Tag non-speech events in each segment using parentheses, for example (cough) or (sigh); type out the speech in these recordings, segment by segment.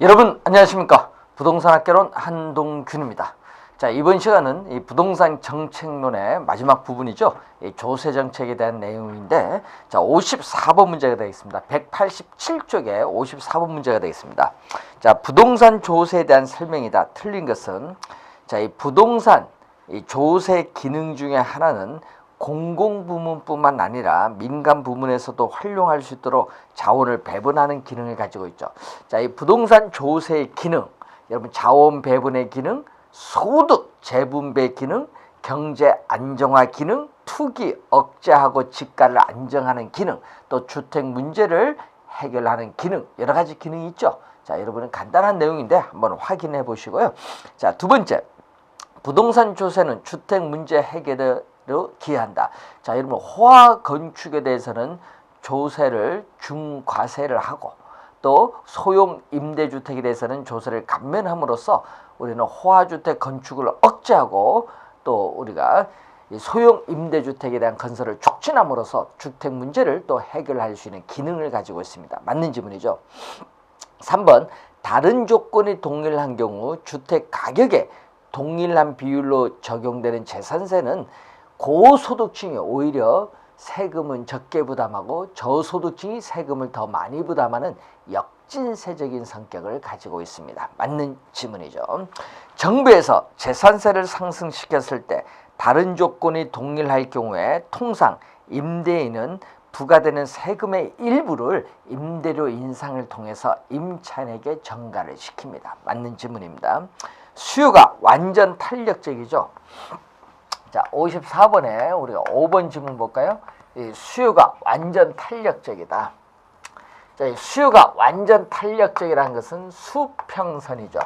여러분 안녕하십니까? 부동산 학개론 한동균입니다. 자 이번 시간은 이 부동산 정책론의 마지막 부분이죠. 이 조세 정책에 대한 내용인데 자 54번 문제가 되겠습니다. 187쪽에 54번 문제가 되겠습니다. 자 부동산 조세에 대한 설명이다. 틀린 것은 자 이 부동산 이 조세 기능 중에 하나는 공공 부문뿐만 아니라 민간 부문에서도 활용할 수 있도록 자원을 배분하는 기능을 가지고 있죠. 자, 이 부동산 조세의 기능, 여러분 자원 배분의 기능, 소득 재분배 기능, 경제 안정화 기능, 투기 억제하고 집가를 안정하는 기능, 또 주택 문제를 해결하는 기능, 여러 가지 기능이 있죠. 자, 여러분은 간단한 내용인데 한번 확인해 보시고요. 자, 두 번째. 부동산 조세는 주택 문제 해결에 기한다. 자, 여러분 호화 건축에 대해서는 조세를 중과세를 하고 또 소형 임대주택에 대해서는 조세를 감면함으로써 우리는 호화주택 건축을 억제하고 또 우리가 이 소형 임대주택에 대한 건설을 촉진함으로써 주택 문제를 또 해결할 수 있는 기능을 가지고 있습니다. 맞는 지문이죠. 3번 다른 조건이 동일한 경우 주택 가격에 동일한 비율로 적용되는 재산세는 고소득층이 오히려 세금은 적게 부담하고 저소득층이 세금을 더 많이 부담하는 역진세적인 성격을 가지고 있습니다. 맞는 지문이죠. 정부에서 재산세를 상승시켰을 때 다른 조건이 동일할 경우에 통상 임대인은 부과되는 세금의 일부를 임대료 인상을 통해서 임차인에게 전가를 시킵니다. 맞는 지문입니다. 수요가 완전 탄력적이죠. 자, 54번에 우리가 5번 질문 볼까요? 이 수요가 완전 탄력적이다. 자, 이 수요가 완전 탄력적이라는 것은 수평선이죠.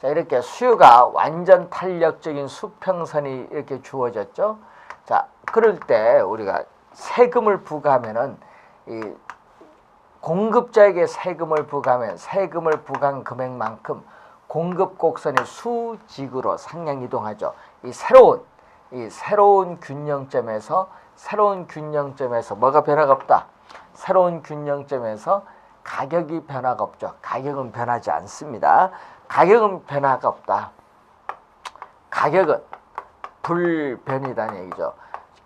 자, 이렇게 수요가 완전 탄력적인 수평선이 이렇게 주어졌죠. 자, 그럴 때 우리가 세금을 부과하면은 이 공급자에게 세금을 부과하면 세금을 부과한 금액만큼 공급 곡선이 수직으로 상향 이동하죠. 이 새로운 이 새로운 균형점에서 새로운 균형점에서 뭐가 변화가 없다. 새로운 균형점에서 가격이 변화가 없죠. 가격은 변하지 않습니다. 가격은 변화가 없다. 가격은 불변이다는 얘기죠.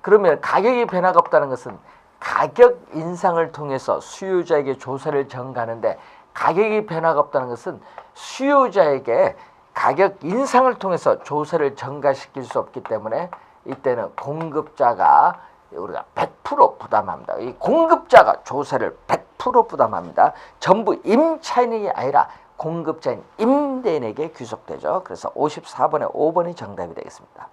그러면 가격이 변화가 없다는 것은 가격 인상을 통해서 수요자에게 조세를 정가하는데 가격이 변화가 없다는 것은 수요자에게 가격 인상을 통해서 조세를 전가시킬 수 없기 때문에 이때는 공급자가 우리가 100% 부담합니다. 이 공급자가 조세를 100% 부담합니다. 전부 임차인이 아니라 공급자인 임대인에게 귀속되죠. 그래서 54번에 5번이 정답이 되겠습니다.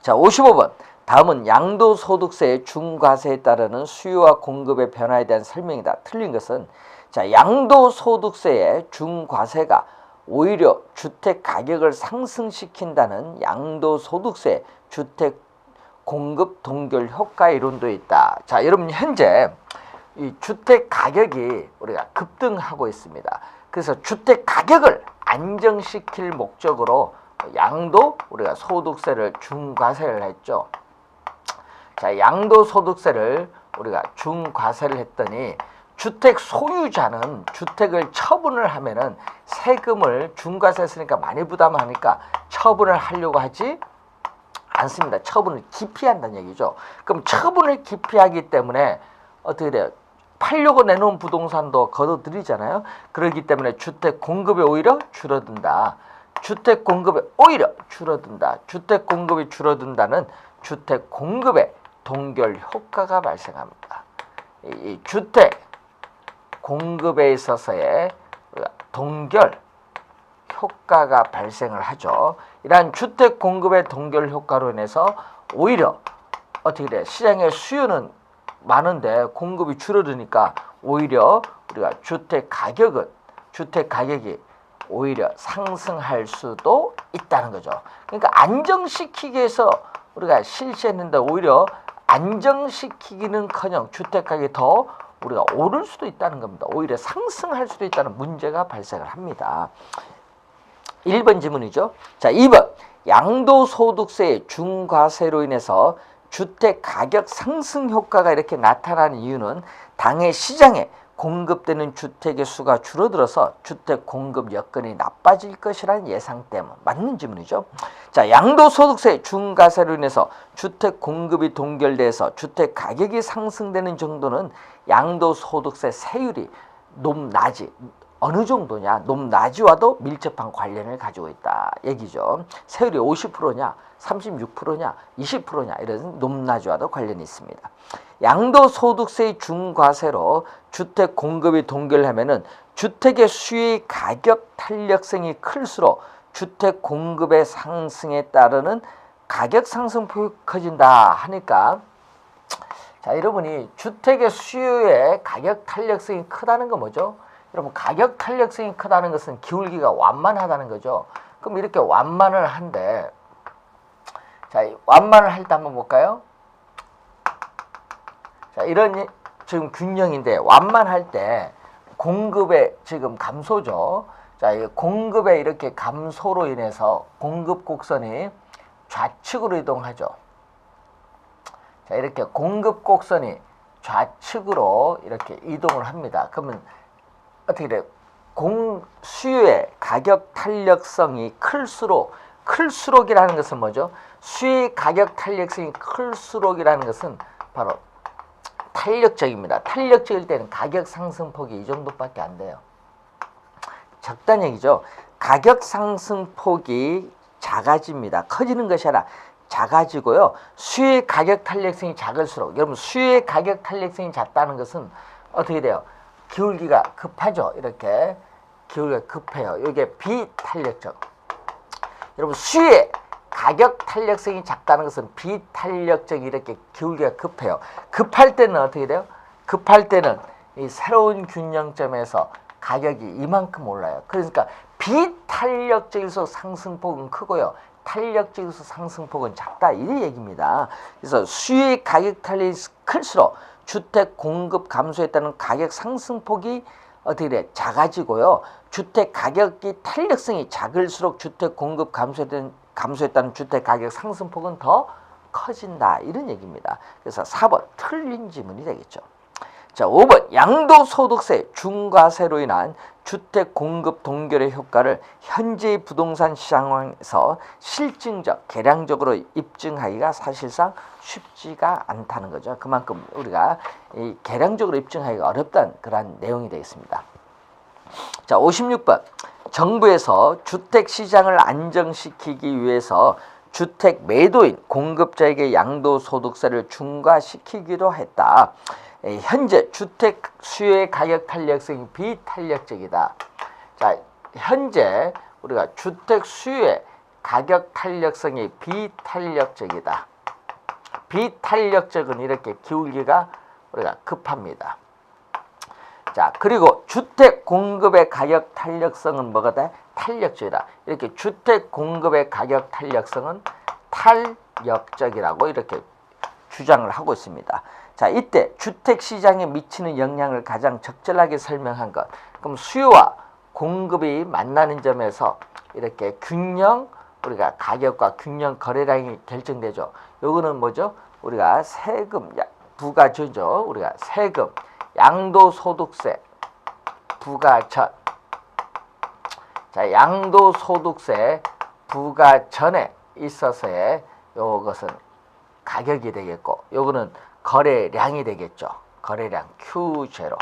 자, 55번. 다음은 양도소득세의 중과세에 따르는 수요와 공급의 변화에 대한 설명이다. 틀린 것은 자, 양도소득세의 중과세가 오히려 주택 가격을 상승시킨다는 양도소득세 주택 공급 동결 효과 이론도 있다. 자, 여러분 현재 이 주택 가격이 우리가 급등하고 있습니다. 그래서 주택 가격을 안정시킬 목적으로 양도 우리가 소득세를 중과세를 했죠. 자, 양도 소득세를 우리가 중과세를 했더니 주택 소유자는 주택을 처분을 하면은 세금을 중과세 했으니까 많이 부담하니까 처분을 하려고 하지 않습니다. 처분을 기피한다는 얘기죠. 그럼 처분을 기피하기 때문에 어떻게 돼요? 팔려고 내놓은 부동산도 걷어들이잖아요. 그렇기 때문에 주택 공급이 오히려 줄어든다. 주택 공급이 오히려 줄어든다. 주택 공급이 줄어든다는 주택 공급의 동결 효과가 발생합니다. 이 주택 공급에 있어서의 동결 효과가 발생을 하죠. 이러한 주택 공급의 동결 효과로 인해서 오히려 어떻게 돼? 시장의 수요는 많은데 공급이 줄어드니까 오히려 우리가 주택 가격은 주택 가격이 오히려 상승할 수도 있다는 거죠. 그러니까 안정시키기 위해서 우리가 실시했는데 오히려 안정시키기는커녕 주택 가격이 더 우리가 오를 수도 있다는 겁니다. 오히려 상승할 수도 있다는 문제가 발생을 합니다. 1번 지문이죠. 자, 2번. 양도소득세의 중과세로 인해서 주택 가격 상승 효과가 이렇게 나타나는 이유는 당해 시장에 공급되는 주택의 수가 줄어들어서 주택 공급 여건이 나빠질 것이라는 예상 때문 맞는 질문이죠. 자, 양도소득세 중과세로 인해서 주택 공급이 동결돼서 주택 가격이 상승되는 정도는 양도소득세 세율이 높낮이 어느 정도냐 높낮이와도 밀접한 관련을 가지고 있다 얘기죠. 세율이 50%냐 36%냐 20%냐 이런 높낮이와도 관련이 있습니다. 양도소득세의 중과세로 주택 공급이 동결하면 은 주택의 수요의 가격 탄력성이 클수록 주택 공급의 상승에 따르는 가격 상승폭이 커진다 하니까 자 여러분이 주택의 수요의 가격 탄력성이 크다는 건 뭐죠? 여러분 가격 탄력성이 크다는 것은 기울기가 완만하다는 거죠. 그럼 이렇게 완만을 한데 자 완만을 할 때 한번 볼까요? 자 이런 이- 지금 균형인데 완만할 때 공급의 지금 감소죠. 자, 이 공급의 이렇게 감소로 인해서 공급 곡선이 좌측으로 이동하죠. 자, 이렇게 공급 곡선이 좌측으로 이렇게 이동을 합니다. 그러면 어떻게 돼요? 공 수요의 가격 탄력성이 클수록 클수록이라는 것은 뭐죠? 수요의 가격 탄력성이 클수록이라는 것은 바로 탄력적입니다. 탄력적일 때는 가격 상승폭이 이 정도밖에 안 돼요. 적다는 얘기죠. 가격 상승 폭이 작아집니다. 커지는 것이 아니라 작아지고요. 수요의 가격 탄력성이 작을수록 여러분 수요의 가격 탄력성이 작다는 것은 어떻게 돼요? 기울기가 급하죠. 이렇게 기울기가 급해요. 이게 비탄력적. 여러분 수요의 가격 탄력성이 작다는 것은 비탄력적이 이렇게 기울기가 급해요. 급할 때는 어떻게 돼요? 급할 때는 이 새로운 균형점에서 가격이 이만큼 올라요. 그러니까 비탄력적일수록 상승폭은 크고요. 탄력적일수록 상승폭은 작다 이 얘기입니다. 그래서 수요의 가격 탄력이 클수록 주택 공급 감소에 따른 가격 상승폭이 어떻게 돼? 작아지고요. 주택 가격이 탄력성이 작을수록 주택 공급 감소에 따른 감소에 따른 주택 가격 상승폭은 더 커진다 이런 얘기입니다. 그래서 4번 틀린 지문이 되겠죠. 자, 5번 양도소득세 중과세로 인한 주택 공급 동결의 효과를 현재의 부동산 시장에서 실증적, 계량적으로 입증하기가 사실상 쉽지가 않다는 거죠. 그만큼 우리가 이 계량적으로 입증하기가 어렵다는 그러한 내용이 되겠습니다. 자, 56번. 정부에서 주택 시장을 안정시키기 위해서 주택 매도인 공급자에게 양도소득세를 중과시키기로 했다. 에, 현재 주택 수요의 가격 탄력성이 비탄력적이다. 자, 현재 우리가 주택 수요의 가격 탄력성이 비탄력적이다. 비탄력적은 이렇게 기울기가 우리가 급합니다. 자, 그리고 주택 공급의 가격 탄력성은 뭐가 돼? 탄력적이다. 이렇게 주택 공급의 가격 탄력성은 탄력적이라고 이렇게 주장을 하고 있습니다. 자, 이때 주택 시장에 미치는 영향을 가장 적절하게 설명한 것. 그럼 수요와 공급이 만나는 점에서 이렇게 균형 우리가 가격과 균형 거래량이 결정되죠. 요거는 뭐죠? 우리가 세금 야- 부가전죠. 우리가 세금 양도소득세 부가전 자 양도소득세 부가전에 있어서의 요것은 가격이 되겠고 요거는 거래량이 되겠죠. 거래량 Q0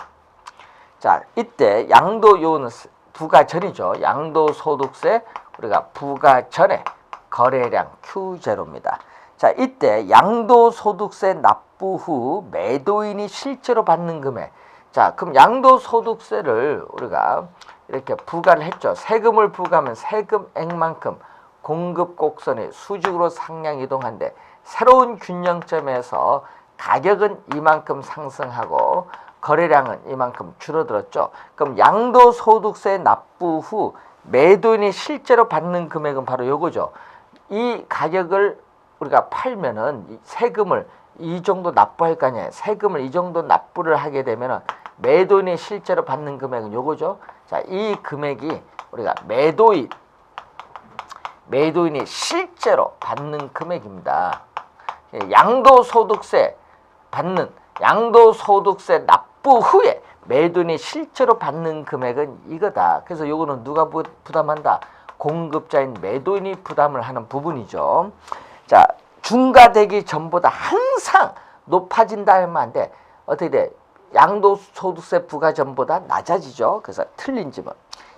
자 이때 양도 요는 부가전이죠. 양도소득세 우리가 부가전에 거래량 Q0입니다. 자 이때 양도소득세 납부 후 매도인이 실제로 받는 금액. 자 그럼 양도소득세를 우리가 이렇게 부과를 했죠. 세금을 부과하면 세금액만큼 공급 곡선이 수직으로 상향 이동한데 새로운 균형점에서 가격은 이만큼 상승하고 거래량은 이만큼 줄어들었죠 그럼 양도소득세 납부 후 매도인이 실제로 받는 금액은 바로 요거죠 이 가격을 우리가 팔면은 이 세금을 이 정도 납부할 거 아니에요. 세금을 이 정도 납부를 하게 되면은 매도인이 실제로 받는 금액은 요거죠. 자, 이 금액이 우리가 매도인 매도인이 실제로 받는 금액입니다. 예, 양도소득세 받는 양도소득세 납부 후에 매도인이 실제로 받는 금액은 이거다. 그래서 요거는 누가 부, 부담한다? 공급자인 매도인이 부담을 하는 부분이죠. 자, 중과되기 전보다 항상 높아진다 하면 안 돼. 어떻게 돼? 양도소득세 부과 전보다 낮아지죠. 그래서 틀린 질문.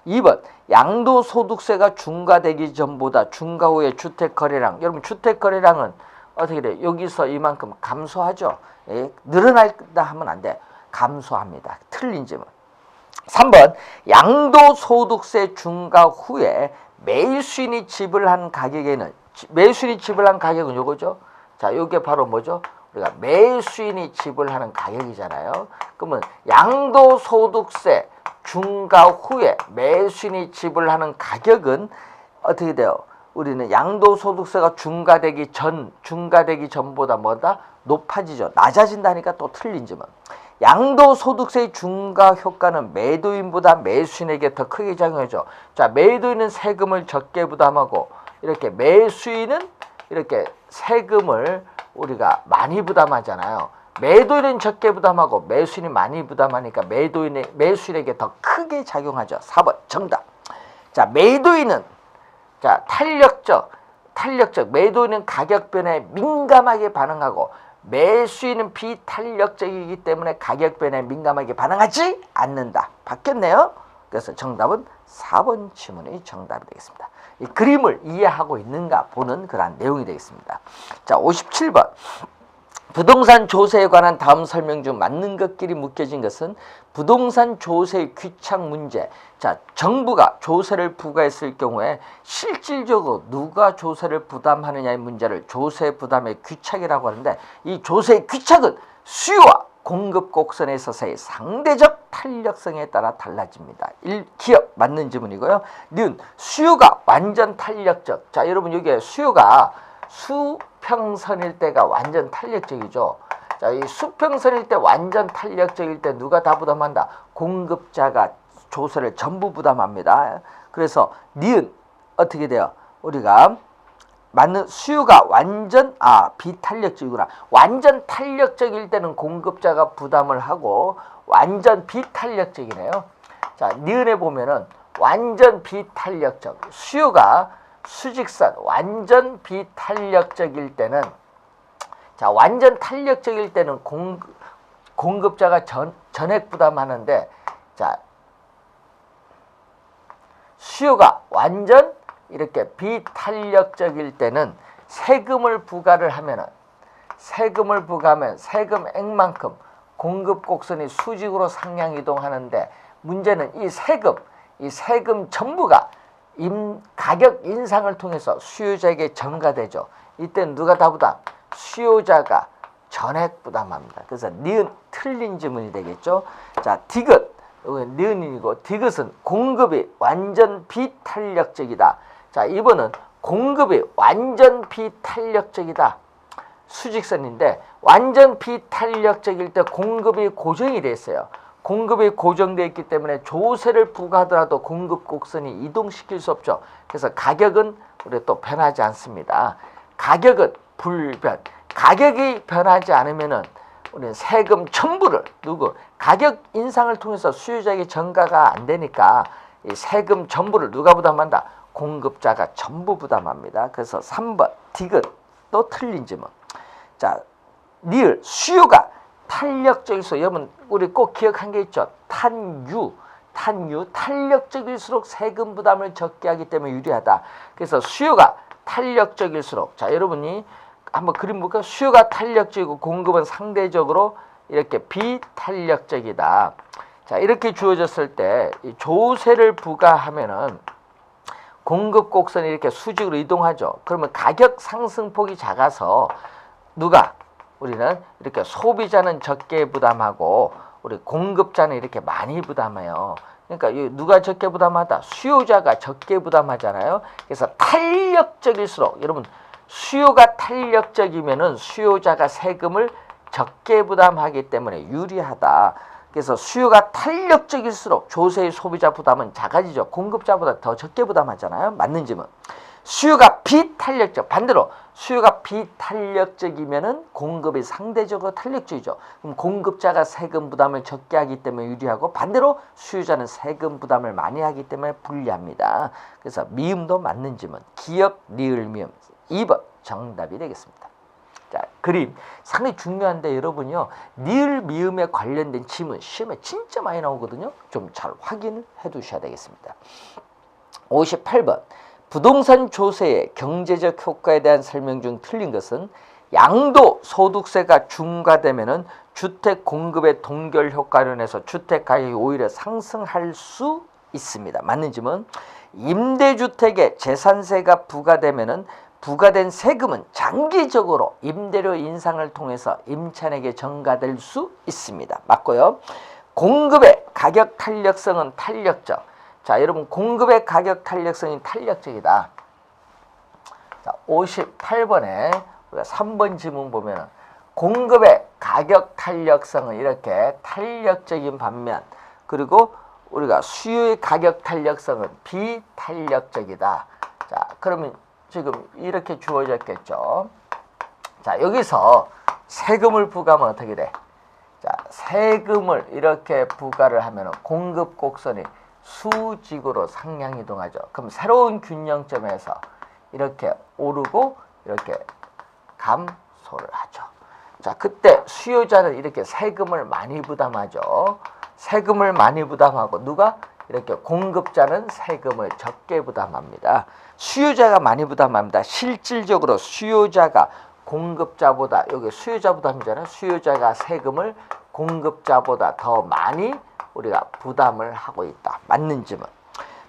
2번 양도소득세가 중과되기 전보다 중과 후의 주택거래량 여러분 주택거래량은 어떻게 돼? 여기서 이만큼 감소하죠. 예? 늘어난다 하면 안 돼. 감소합니다. 틀린 질문. 3번 양도소득세 중과 후에 매수인이 지불한 가격에는 지- 매수인이 지불한 가격은 요거죠. 자, 요게 바로 뭐죠? 우리가 매수인이 지불하는 가격이잖아요. 그러면 양도소득세 중과 후에 매수인이 지불하는 가격은 어떻게 돼요? 우리는 양도소득세가 중과되기 전, 중과되기 전보다 뭐다? 높아지죠. 낮아진다니까 또 틀린 점은. 양도소득세의 중과 효과는 매도인보다 매수인에게 더 크게 작용하죠. 자, 매도인은 세금을 적게 부담하고 이렇게 매수인은 이렇게 세금을 우리가 많이 부담하잖아요. 매도인은 적게 부담하고 매수인이 많이 부담하니까 매도인의 매수인에게 더 크게 작용하죠. 4번 정답. 자, 매도인은 자, 탄력적, 탄력적 매도인은 가격 변화에 민감하게 반응하고 매수인은 비탄력적이기 때문에 가격 변화에 민감하게 반응하지 않는다. 바뀌었네요. 그래서 정답은 4번 질문이 정답이 되겠습니다. 이 그림을 이해하고 있는가 보는 그러한 내용이 되겠습니다. 자, 57번. 부동산 조세에 관한 다음 설명 중 맞는 것끼리 묶여진 것은 부동산 조세 귀착 문제. 자, 정부가 조세를 부과했을 경우에 실질적으로 누가 조세를 부담하느냐의 문제를 조세 부담의 귀착이라고 하는데 이 조세 귀착은 수요와 공급 곡선에 있어서의 상대적 탄력성에 따라 달라집니다. 1. 기업 맞는 지문이고요. 니은 수요가 완전 탄력적. 자, 여러분 여기에 수요가 수평선일 때가 완전 탄력적이죠. 자, 이 수평선일 때 완전 탄력적일 때 누가 다 부담한다? 공급자가 조세를 전부 부담합니다. 그래서 니은 어떻게 돼요? 우리가 맞는 수요가 완전 아 비탄력적이구나. 완전 탄력적일 때는 공급자가 부담을 하고 완전 비탄력적이네요. 자, 니은에 보면은 완전 비탄력적 수요가 수직선 완전 비탄력적일 때는 자 완전 탄력적일 때는 공, 공급자가 전, 전액 부담하는데 자 수요가 완전 이렇게 비탄력적일 때는 세금을 부과를 하면은 세금을 부과하면 세금액만큼 공급 곡선이 수직으로 상향 이동하는데 문제는 이 세금 이 세금 전부가 임, 가격 인상을 통해서 수요자에게 전가되죠. 이때 누가 다 부담? 수요자가 전액 부담합니다. 그래서 니은 틀린 지문이 되겠죠. 자, 디귿 이건 니은이고 디귿은 공급이 완전 비탄력적이다. 자, 이번은 공급이 완전 비탄력적이다. 수직선인데 완전 비탄력적일 때 공급이 고정이 됐어요. 공급이 고정되어 있기 때문에 조세를 부과하더라도 공급 곡선이 이동시킬 수 없죠. 그래서 가격은 우리 또 변하지 않습니다. 가격은 불변. 가격이 변하지 않으면은 우리는 세금 전부를 누구 가격 인상을 통해서 수요자에게 전가가 안 되니까 이 세금 전부를 누가 부담한다? 공급자가 전부 부담합니다. 그래서 3번 디귿 또 틀린 질문. 자, 리을 수요가 탄력적일수록 여러분 우리 꼭 기억한 게 있죠. 탄유 탄유 탄력적일수록 세금 부담을 적게 하기 때문에 유리하다. 그래서 수요가 탄력적일수록 자 여러분이 한번 그림 볼까요? 수요가 탄력적이고 공급은 상대적으로 이렇게 비탄력적이다. 자 이렇게 주어졌을 때이 조세를 부과하면은 공급 곡선이 이렇게 수직으로 이동하죠. 그러면 가격 상승폭이 작아서 누가 우리는 이렇게 소비자는 적게 부담하고 우리 공급자는 이렇게 많이 부담해요. 그러니까 이 누가 적게 부담하다? 수요자가 적게 부담하잖아요. 그래서 탄력적일수록 여러분 수요가 탄력적이면은 수요자가 세금을 적게 부담하기 때문에 유리하다. 그래서 수요가 탄력적일수록 조세의 소비자 부담은 작아지죠. 공급자보다 더 적게 부담하잖아요. 맞는 질문. 수요가 비탄력적 반대로 수요가 비탄력적이면은 공급이 상대적으로 탄력적이죠. 그럼 공급자가 세금 부담을 적게 하기 때문에 유리하고 반대로 수요자는 세금 부담을 많이 하기 때문에 불리합니다. 그래서 미음도 맞는 지문 기업 리을 미음 2번 정답이 되겠습니다. 자, 그림 상당히 중요한데 여러분요. 니을 미음에 관련된 지문 시험에 진짜 많이 나오거든요. 좀 잘 확인을 해 두셔야 되겠습니다. 58번 부동산 조세의 경제적 효과에 대한 설명 중 틀린 것은 양도 소득세가 중과되면은 주택 공급의 동결 효과로 인해서 주택 가격이 오히려 상승할 수 있습니다. 맞는 점은 임대주택에 재산세가 부과되면은 부과된 세금은 장기적으로 임대료 인상을 통해서 임차인에게 전가될 수 있습니다. 맞고요. 공급의 가격 탄력성은 탄력적. 자, 여러분 공급의 가격 탄력성이 탄력적이다. 자, 58번에 우리가 3번 지문 보면은 공급의 가격 탄력성은 이렇게 탄력적인 반면 그리고 우리가 수요의 가격 탄력성은 비탄력적이다. 자, 그러면 지금 이렇게 주어졌겠죠. 자, 여기서 세금을 부과하면 어떻게 돼? 자, 세금을 이렇게 부과를 하면 공급 곡선이 수직으로 상향 이동하죠. 그럼 새로운 균형점에서 이렇게 오르고 이렇게 감소를 하죠. 자, 그때 수요자는 이렇게 세금을 많이 부담하죠. 세금을 많이 부담하고 누가 이렇게 공급자는 세금을 적게 부담합니다. 수요자가 많이 부담합니다. 실질적으로 수요자가 공급자보다 여기 수요자 부담이잖아요. 수요자가 세금을 공급자보다 더 많이 우리가 부담을 하고 있다. 맞는 점은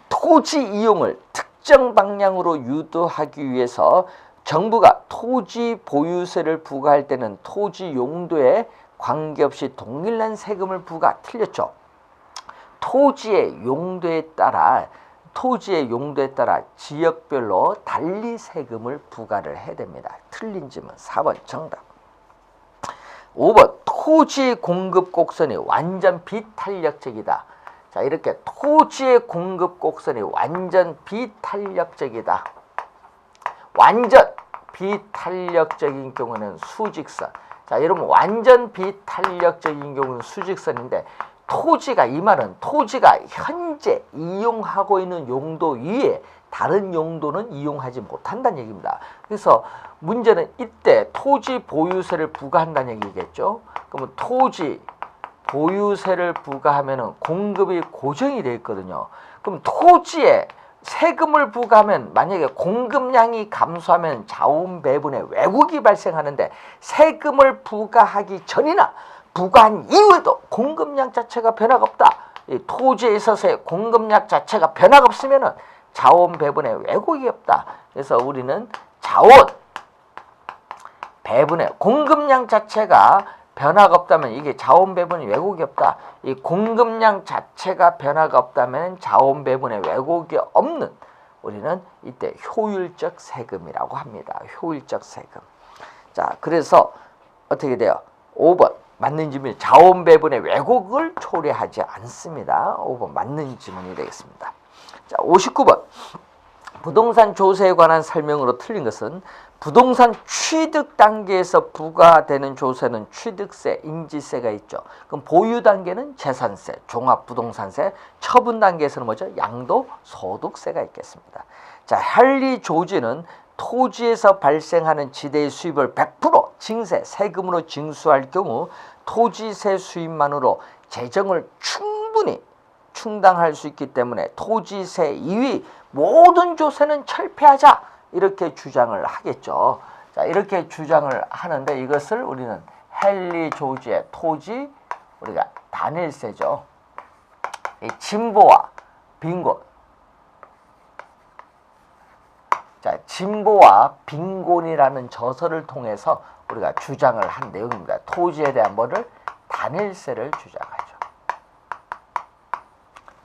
토지 이용을 특정 방향으로 유도하기 위해서 정부가 토지 보유세를 부과할 때는 토지 용도에 관계없이 동일한 세금을 부과 틀렸죠. 토지의 용도에 따라 토지의 용도에 따라 지역별로 달리 세금을 부과를 해야 됩니다. 틀린 점은 4번 정답. 5번 토지 공급 곡선이 완전 비탄력적이다. 자 이렇게 토지의 공급 곡선이 완전 비탄력적이다. 완전 비탄력적인 경우는 수직선. 자 여러분 완전 비탄력적인 경우는 수직선인데 토지가 이 말은 토지가 현재 이용하고 있는 용도 위에 다른 용도는 이용하지 못한다는 얘기입니다. 그래서 문제는 이때 토지 보유세를 부과한다는 얘기겠죠. 그러면 토지 보유세를 부과하면은 공급이 고정이 돼 있거든요. 그럼 토지에 세금을 부과하면 만약에 공급량이 감소하면 자원 배분에 왜곡이 발생하는데 세금을 부과하기 전이나 부과한 이후에도 공급량 자체가 변화가 없다. 이 토지에 있어서의 공급량 자체가 변화가 없으면은 자원 배분에 왜곡이 없다. 그래서 우리는 자원 배분의 공급량 자체가 변화가 없다면 이게 자원 배분이 왜곡이 없다. 이 공급량 자체가 변화가 없다면 자원 배분의 왜곡이 없는 우리는 이때 효율적 세금이라고 합니다. 효율적 세금. 자, 그래서 어떻게 돼요? 5번 맞는 질문이 자원 배분의 왜곡을 초래하지 않습니다. 5번 맞는 질문이 되겠습니다. 자, 59번. 부동산 조세에 관한 설명으로 틀린 것은 부동산 취득 단계에서 부과되는 조세는 취득세, 인지세가 있죠. 그럼 보유 단계는 재산세, 종합부동산세, 처분 단계에서는 뭐죠? 양도 소득세가 있겠습니다. 자, 할리 조지는 토지에서 발생하는 지대의 수입을 100% 징세, 세금으로 징수할 경우 토지세 수입만으로 재정을 충분히 충당할 수 있기 때문에 토지세 이위 모든 조세는 철폐하자 이렇게 주장을 하겠죠. 자 이렇게 주장을 하는데 이것을 우리는 헨리 조지의 토지 우리가 단일세죠. 이 진보와 빈곤. 자 진보와 빈곤이라는 저서를 통해서 우리가 주장을 한 내용입니다. 토지에 대한 뭐를 단일세를 주장하죠.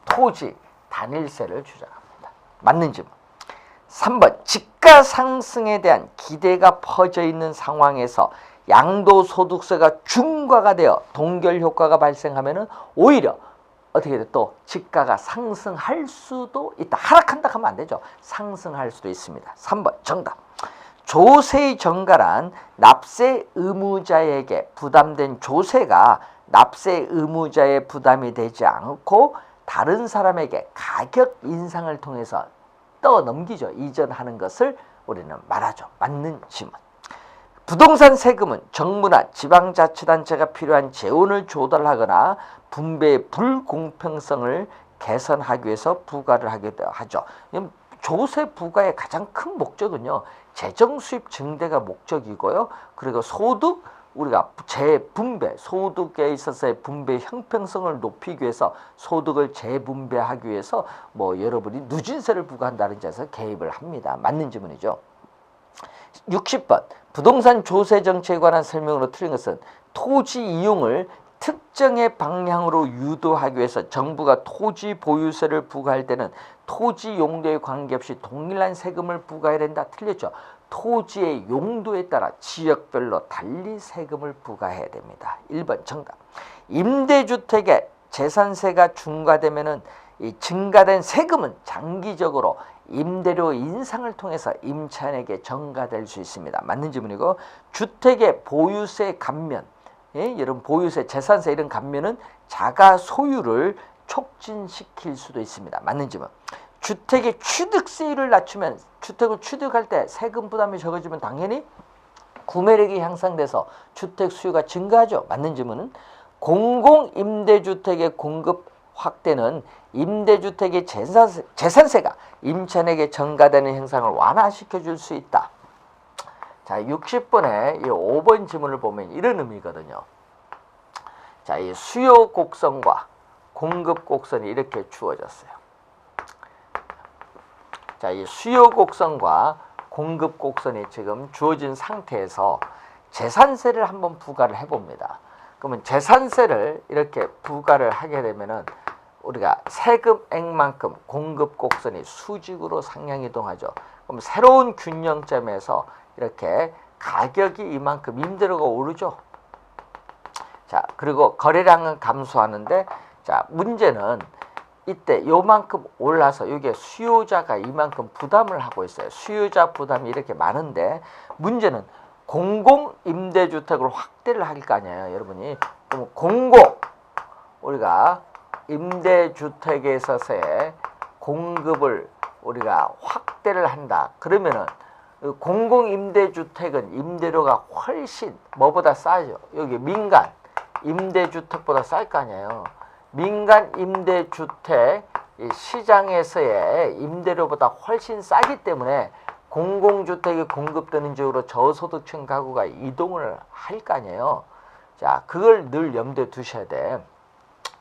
토지 단일세를 주장합니다. 맞는 질문. 3번 집가 상승에 대한 기대가 퍼져 있는 상황에서 양도소득세가 중과가 되어 동결 효과가 발생하면 오히려 어떻게 돼? 또 지가가 상승할 수도 있다. 하락한다 하면 안 되죠. 상승할 수도 있습니다. 3번 정답. 조세의 정가란 납세 의무자에게 부담된 조세가 납세 의무자의 부담이 되지 않고 다른 사람에게 가격 인상을 통해서 떠넘기죠. 이전하는 것을 우리는 말하죠. 맞는 질문. 부동산 세금은 정부나 지방자치단체가 필요한 재원을 조달하거나 분배의 불공평성을 개선하기 위해서 부과를 하게 하죠. 조세 부과의 가장 큰 목적은요. 재정 수입 증대가 목적이고요. 그리고 소득 우리가 재분배, 소득에 있어서의 분배 형평성을 높이기 위해서 소득을 재분배하기 위해서 뭐 여러분이 누진세를 부과한다는 점에서 개입을 합니다. 맞는 질문이죠. 60번 부동산 조세 정책에 관한 설명으로 틀린 것은 토지 이용을 특정의 방향으로 유도하기 위해서 정부가 토지 보유세를 부과할 때는 토지 용도에 관계없이 동일한 세금을 부과해야 된다. 틀렸죠. 토지의 용도에 따라 지역별로 달리 세금을 부과해야 됩니다. 1번 정답. 임대주택의 재산세가 중과되면은 이 증가된 세금은 장기적으로 임대료 인상을 통해서 임차인에게 전가될 수 있습니다. 맞는 질문이고 주택의 보유세 감면, 예? 여러분 보유세, 재산세 이런 감면은 자가 소유를 촉진시킬 수도 있습니다. 맞는 질문. 주택의 취득세율을 낮추면 주택을 취득할 때 세금 부담이 적어지면 당연히 구매력이 향상돼서 주택 수요가 증가하죠. 맞는 질문은 공공 임대주택의 공급 확대는 임대주택의 재산세, 재산세가 임차인에게 전가되는 현상을 완화시켜 줄 수 있다. 자, 60번에 이 5번 지문을 보면 이런 의미거든요. 자, 이 수요 곡선과 공급 곡선이 이렇게 주어졌어요. 자, 이 수요 곡선과 공급 곡선이 지금 주어진 상태에서 재산세를 한번 부과를 해봅니다. 그러면 재산세를 이렇게 부과를 하게 되면은 우리가 세금액만큼 공급 곡선이 수직으로 상향 이동하죠. 그럼 새로운 균형점에서 이렇게 가격이 이만큼 임대료가 오르죠. 자, 그리고 거래량은 감소하는데 자, 문제는 이때 요만큼 올라서 이게 수요자가 이만큼 부담을 하고 있어요. 수요자 부담이 이렇게 많은데 문제는 공공 임대주택으로 확대를 할 거 아니에요, 여러분이. 그럼 공공 우리가 임대주택에 있어서의 공급을 우리가 확대를 한다. 그러면은 공공 임대주택은 임대료가 훨씬 뭐보다 싸죠. 여기 민간 임대주택보다 쌀 거 아니에요. 민간 임대주택 시장에서의 임대료보다 훨씬 싸기 때문에 공공주택이 공급되는 지역으로 저소득층 가구가 이동을 할 거 아니에요. 자, 그걸 늘 염두에 두셔야 돼.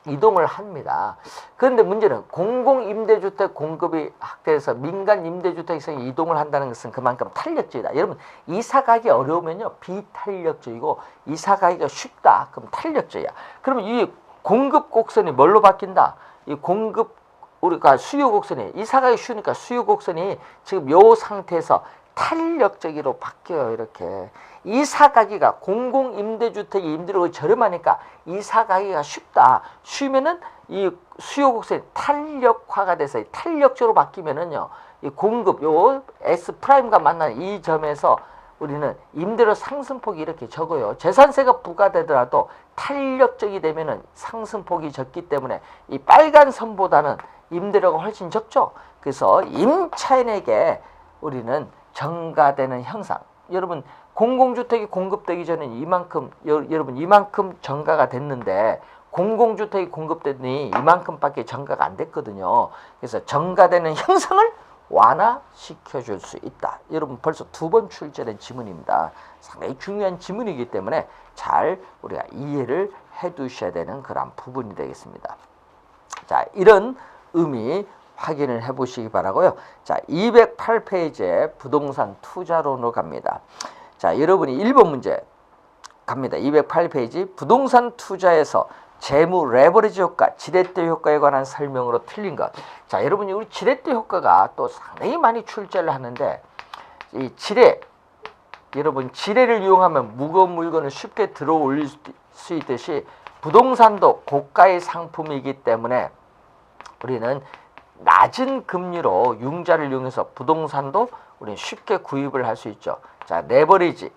이동을 합니다. 그런데 문제는 공공임대주택 공급이 확대해서 민간 임대주택에서 이동을 한다는 것은 그만큼 탄력적이다. 여러분 이사 가기 어려우면요 비탄력적이고 이사 가기가 쉽다. 그럼 탄력적이야. 그러면 이 공급 곡선이 뭘로 바뀐다? 이 공급 우리가 수요 곡선이 이사 가기 쉬우니까 수요 곡선이 지금 요 상태에서 탄력적으로 바뀌어요. 이렇게 이사 가기가 공공 임대주택이 임대료가 저렴하니까 이사 가기가 쉽다. 쉬면은 이 수요 곡선이 탄력화가 돼서 탄력적으로 바뀌면은요. 이 공급 요 S 프라임과 만나는 이 점에서 우리는 임대료 상승폭이 이렇게 적어요. 재산세가 부과되더라도 탄력적이 되면은 상승폭이 적기 때문에 이 빨간 선보다는 임대료가 훨씬 적죠. 그래서 임차인에게 우리는 정가되는 형상. 여러분 공공주택이 공급되기 전에 이만큼 여, 러분 이만큼 정가가 됐는데 공공주택이 공급되니 이만큼밖에 정가가 안 됐거든요. 그래서 정가되는 형상을 (laughs) 완화시켜 줄 수 있다. 여러분 벌써 두 번 출제된 지문입니다. 상당히 중요한 지문이기 때문에 잘 우리가 이해를 해 두셔야 되는 그런 부분이 되겠습니다. 자, 이런 의미 확인을 해 보시기 바라고요. 자, 208페이지에 부동산 투자론으로 갑니다. 자, 여러분이 1번 문제 갑니다. 208페이지 부동산 투자에서 재무 레버리지 효과, 지렛대 효과에 관한 설명으로 틀린 것. 자, 여러분이 우리 지렛대 효과가 또 상당히 많이 출제를 하는데 이 지뢰 여러분 지뢰를 이용하면 무거운 물건을 쉽게 들어 올릴 수 있듯이 부동산도 고가의 상품이기 때문에 우리는 낮은 금리로 융자를 이용해서 부동산도 우리는 쉽게 구입을 할 수 있죠. 자, 레버리지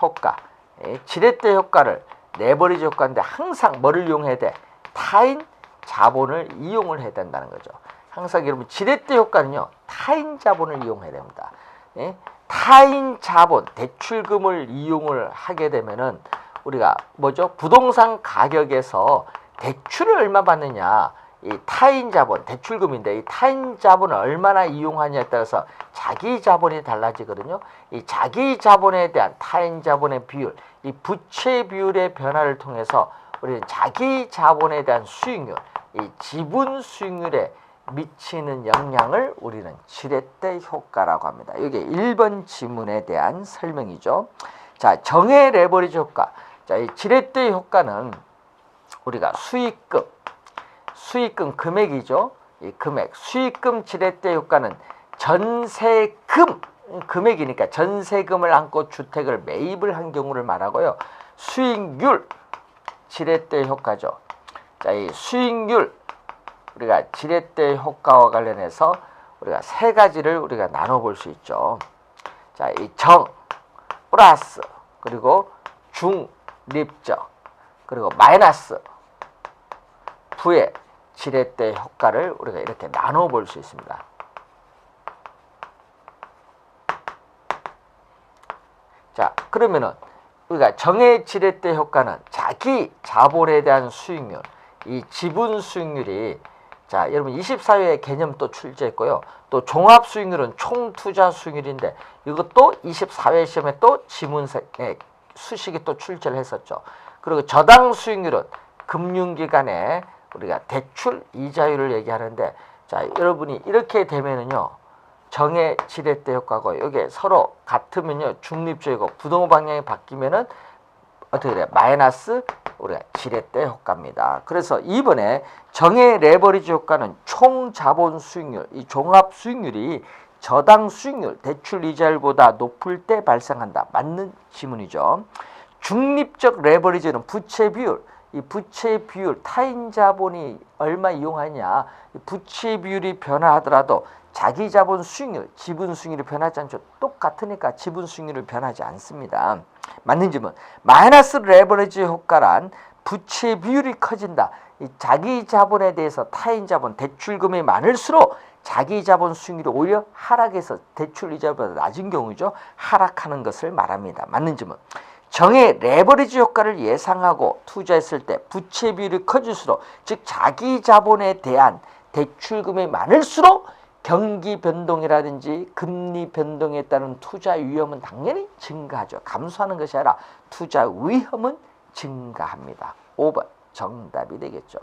효과, 예, 지렛대 효과를 레버리지 효과인데 항상 뭐를 이용해야 돼? 타인 자본을 이용을 해야 된다는 거죠. 항상 여러분 지렛대 효과는요 타인 자본을 이용해야 됩니다. 예? 타인 자본 대출금을 이용을 하게 되면은 우리가 뭐죠 부동산 가격에서 대출을 얼마 받느냐 이 타인 자본 대출금인데 이 타인 자본을 얼마나 이용하냐에 따라서 자기 자본이 달라지거든요. 이 자기 자본에 대한 타인 자본의 비율, 이 부채 비율의 변화를 통해서 우리는 자기 자본에 대한 수익률, 이 지분 수익률에 미치는 영향을 우리는 지렛대 효과라고 합니다. 이게 1번 지문에 대한 설명이죠. 자, 정의 레버리지 효과. 자, 이 지렛대 효과는 우리가 수익금, 수익금 금액이죠. 이 금액, 수익금 지렛대 효과는 전세금 금액이니까 전세금을 안고 주택을 매입을 한 경우를 말하고요. 수익률 지렛대 효과죠. 자, 이 수익률 우리가 지렛대 효과와 관련해서 우리가 세 가지를 우리가 나눠 볼 수 있죠. 자, 이 정, 플러스, 그리고 중, 립적, 그리고 마이너스, 부의 지렛 대 효과를 우리가 이렇게 나눠 볼 수 있습니다. 자, 그러면은 우리가 정의 지렛대 효과는 자기 자본에 대한 수익률, 이 지분 수익률이 자, 여러분 24회 개념 또 출제했고요. 또 종합 수익률은 총 투자 수익률인데 이것도 24회 시험에 또 지문세 예, 수식이 또 출제를 했었죠. 그리고 저당 수익률은 금융기관에 우리가 대출 이자율을 얘기하는데 자, 여러분이 이렇게 되면은요. 정의 지렛대 효과고 여기 서로 같으면요. 중립적이고 부동호 방향이 바뀌면은 어떻게 돼? 마이너스 우리가 지렛대 효과입니다. 그래서 이번에 정의 레버리지 효과는 총 자본 수익률, 이 종합 수익률이 저당 수익률, 대출 이자율보다 높을 때 발생한다. 맞는 지문이죠. 중립적 레버리지는 부채 비율, 이 부채 비율, 타인 자본이 얼마 이용하냐, 부채 비율이 변화하더라도 자기 자본 수익률, 지분 수익률이 변하지 않죠. 똑같으니까 지분 수익률이 변하지 않습니다. 맞는 질문. 마이너스 레버리지 효과란 부채 비율이 커진다. 이 자기 자본에 대해서 타인 자본, 대출금이 많을수록 자기 자본 수익률이 오히려 하락해서 대출 이자보다 낮은 경우죠. 하락하는 것을 말합니다. 맞는 질문. 정의 레버리지 효과를 예상하고 투자했을 때 부채 비율이 커질수록 즉 자기 자본에 대한 대출금이 많을수록 경기 변동이라든지 금리 변동에 따른 투자 위험은 당연히 증가하죠. 감소하는 것이 아니라 투자 위험은 증가합니다. 5번 정답이 되겠죠.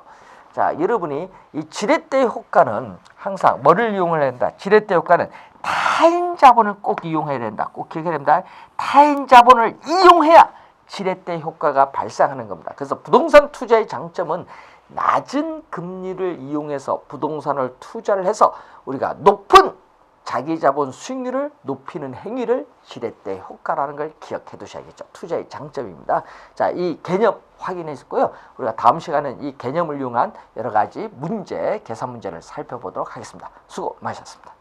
자, 여러분이 이 지렛대 효과는 항상 뭐를 이용을 한다? 지렛대 효과는 타인 자본을 꼭 이용해야 된다. 꼭 기억해야 됩니다. 타인 자본을 이용해야 지렛대 효과가 발생하는 겁니다. 그래서 부동산 투자의 장점은 낮은 금리를 이용해서 부동산을 투자를 해서 우리가 높은 자기 자본 수익률을 높이는 행위를 지렛대 효과라는 걸 기억해 두셔야겠죠. 투자의 장점입니다. 자, 이 개념 확인했고요. 우리가 다음 시간은 이 개념을 이용한 여러 가지 문제, 계산 문제를 살펴보도록 하겠습니다. 수고 많으셨습니다.